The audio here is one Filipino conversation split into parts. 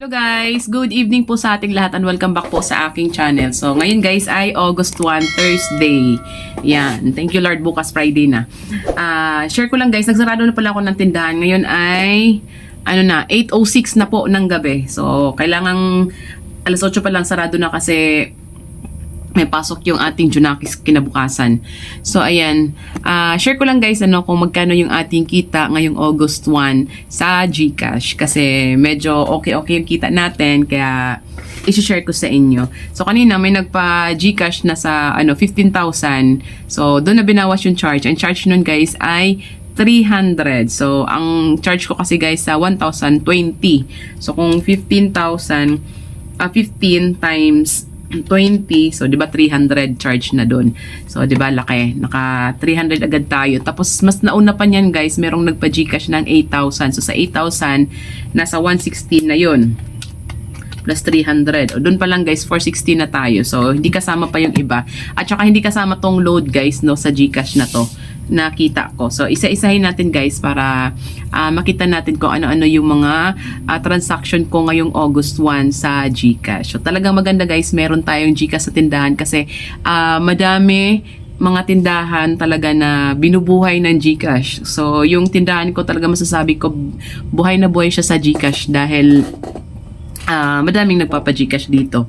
Hello guys! Good evening po sa ating lahat and welcome back po sa aking channel. So ngayon guys ay August 1, Thursday. Yan. Thank you Lord, bukas Friday na. Ah, share ko lang guys, nagsarado na pala ako ng tindahan. Ngayon ay ano na, 8.06 na po ng gabi. So kailangang alas 8 pa lang sarado na kasi may pasok yung ating Junakis kinabukasan. So, ayan. Ah, share ko lang guys ano, kung magkano yung ating kita ngayong August 1 sa GCash. Kasi medyo okay-okay yung kita natin. Kaya, isi-share ko sa inyo. So, kanina may nagpa GCash na sa ano, 15,000. So, doon na binawas yung charge. Ang charge nun guys ay 300. So, ang charge ko kasi guys sa 1,020. So, kung 15,000, ah 15 times 20, so 'di ba 300 charge na doon. So 'di ba laki, naka 300 agad tayo. Tapos mas nauna pa niyan guys, merong nagpa GCash ng 8,000. So sa 8,000 nasa 116 na 'yon plus 300. O doon pa lang guys, 460 na tayo. So, hindi kasama pa yung iba. At saka hindi kasama tong load guys no sa GCash na to nakita ko. So, isa-isahin natin guys para ah, makita natin kung ano-ano yung mga ah, transaction ko ngayong August 1 sa GCash. So, talagang maganda guys, meron tayong GCash sa tindahan kasi ah, madami mga tindahan talaga na binubuhay ng GCash. So, yung tindahan ko talaga masasabi ko buhay na buhay siya sa GCash dahil ah madaming nagpapa-Gcash dito.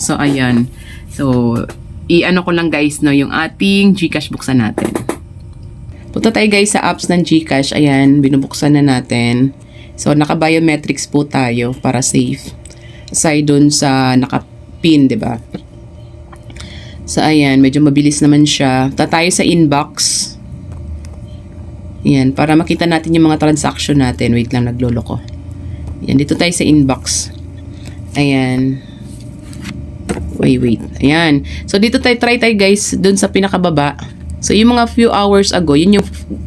So, ayan. So, i-ano ko lang guys, no, yung ating Gcash buksan natin. Punta tayo guys sa apps ng Gcash. Ayan, binubuksan na natin. So, naka-biometrics po tayo para safe. Aside dun sa naka-pin, di ba? So, ayan, medyo mabilis naman siya. Ta tayo sa inbox. Ayan, para makita natin yung mga transaction natin. Wait lang, naglolo ko. Ayan, dito tayo sa inbox. Ayan. Wait, wait. Ayan. So, dito tayo, try tayo guys, dun sa pinakababa. So, yung mga few hours ago, yun yung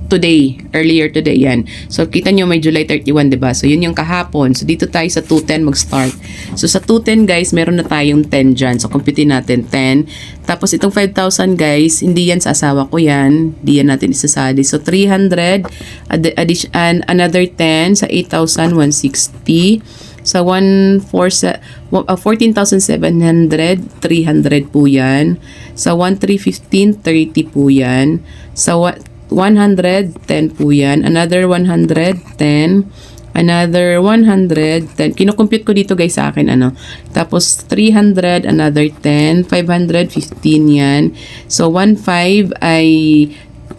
today, earlier today, yan. So, kita nyo may July 31, di ba? So, yun yung kahapon. So, dito tayo sa 210 mag-start. So, sa 210, guys, meron na tayong 10 dyan. So, compute natin 10. Tapos, itong 5,000, guys, hindi yan sa asawa ko yan. Hindi yan natin isasali. So, 300, ad- addition, another 10 sa 8,160 sa 1 4 sa uh, 14,700 300 po yan. Sa 1,315 30 po yan. Sa wa- 110 po yan. Another 110 another 110 kinocompute ko dito guys sa akin ano. Tapos 300 another 10 515 yan. So 15 ay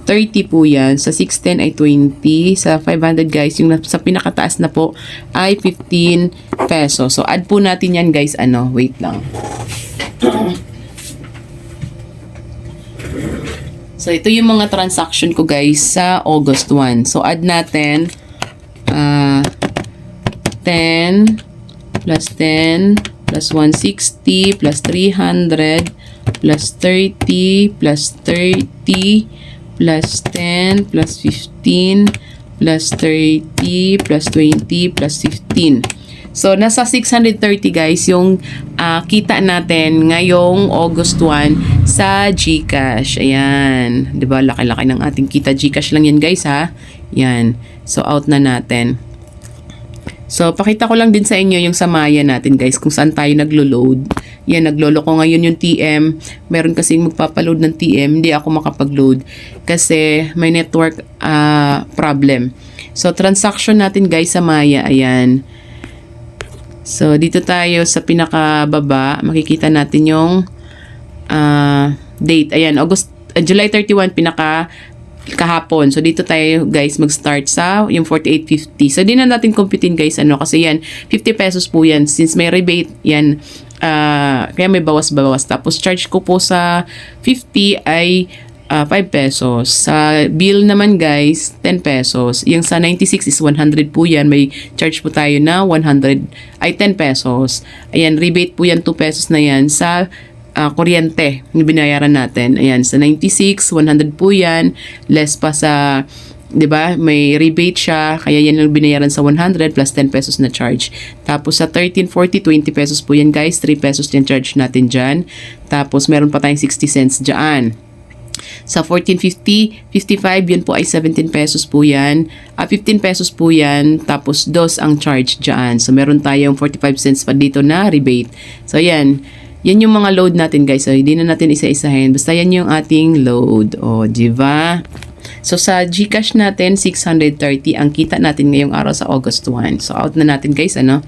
30 po yan. Sa 610 ay 20. Sa 500 guys, yung sa pinakataas na po ay 15 pesos. So, add po natin yan guys. Ano, wait lang. So, ito yung mga transaction ko guys sa August 1. So, add natin ah 10 plus 10 plus 160 plus 300 plus 30 plus 30 plus 10 plus 15 plus 30 plus 20 plus 15. So, nasa 630 guys yung ah, kita natin ngayong August 1 sa GCash. Ayan. ba Laki-laki ng ating kita. GCash lang yan guys ha. Yan. So, out na natin. So, pakita ko lang din sa inyo yung sa Maya natin guys kung saan tayo naglo-load. Yan, naglolo ko ngayon yung TM. Meron kasing magpapaload ng TM. Hindi ako makapag-load kasi may network ah, problem. So, transaction natin guys sa Maya. Ayan. So, dito tayo sa pinakababa. Makikita natin yung ah, date. Ayan, August, ah, July 31, pinaka kahapon. So, dito tayo, guys, mag-start sa yung 48.50. So, di na natin computein, guys, ano, kasi yan, 50 pesos po yan. Since may rebate, yan, ah, kaya may bawas-bawas. Tapos, charge ko po sa 50 ay ah, 5 pesos. Sa bill naman, guys, 10 pesos. Yung sa 96 is 100 po yan. May charge po tayo na 100, ay 10 pesos. Ayan, rebate po yan, 2 pesos na yan sa ah, kuryente yung binayaran natin. Ayan, sa 96, 100 po yan. Less pa sa, di ba, may rebate siya. Kaya yan yung binayaran sa 100 plus 10 pesos na charge. Tapos sa 1340, 20 pesos po yan guys. 3 pesos yung charge natin dyan. Tapos meron pa tayong 60 cents dyan. Sa 1450, 55, yun po ay 17 pesos po yan. Ah, 15 pesos po yan. Tapos dos ang charge dyan. So, meron tayong 45 cents pa dito na rebate. So, yan. Yan yung mga load natin guys. So, hindi na natin isa-isahin. Basta yan yung ating load. O, di ba? So, sa Gcash natin, 630 ang kita natin ngayong araw sa August 1. So, out na natin guys, ano?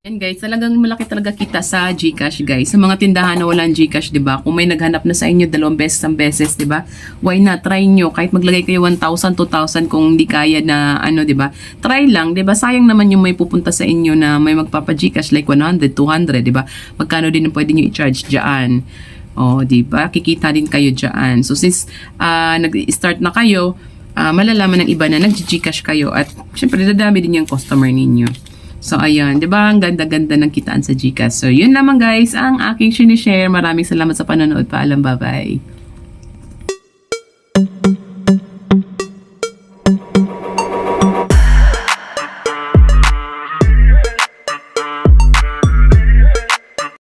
Yan guys, talagang malaki talaga kita sa GCash guys. Sa mga tindahan na walang GCash, 'di ba? Kung may naghanap na sa inyo dalawang beses ang beses, 'di ba? Why not try nyo kahit maglagay kayo 1,000, 2,000 kung hindi kaya na ano, 'di ba? Try lang, 'di ba? Sayang naman yung may pupunta sa inyo na may magpapa GCash like 100, 200, 'di ba? Magkano din ang pwede niyo i-charge diyan? Oh, 'di ba? Kikita din kayo diyan. So since ah, nag-start na kayo, ah, malalaman ng iba na nag-GCash kayo at syempre dadami din yung customer ninyo. So, ayun. Di ba? Ang ganda-ganda ng kitaan sa Gcash. So, yun naman guys ang aking sinishare. Maraming salamat sa panonood. Paalam. Bye-bye.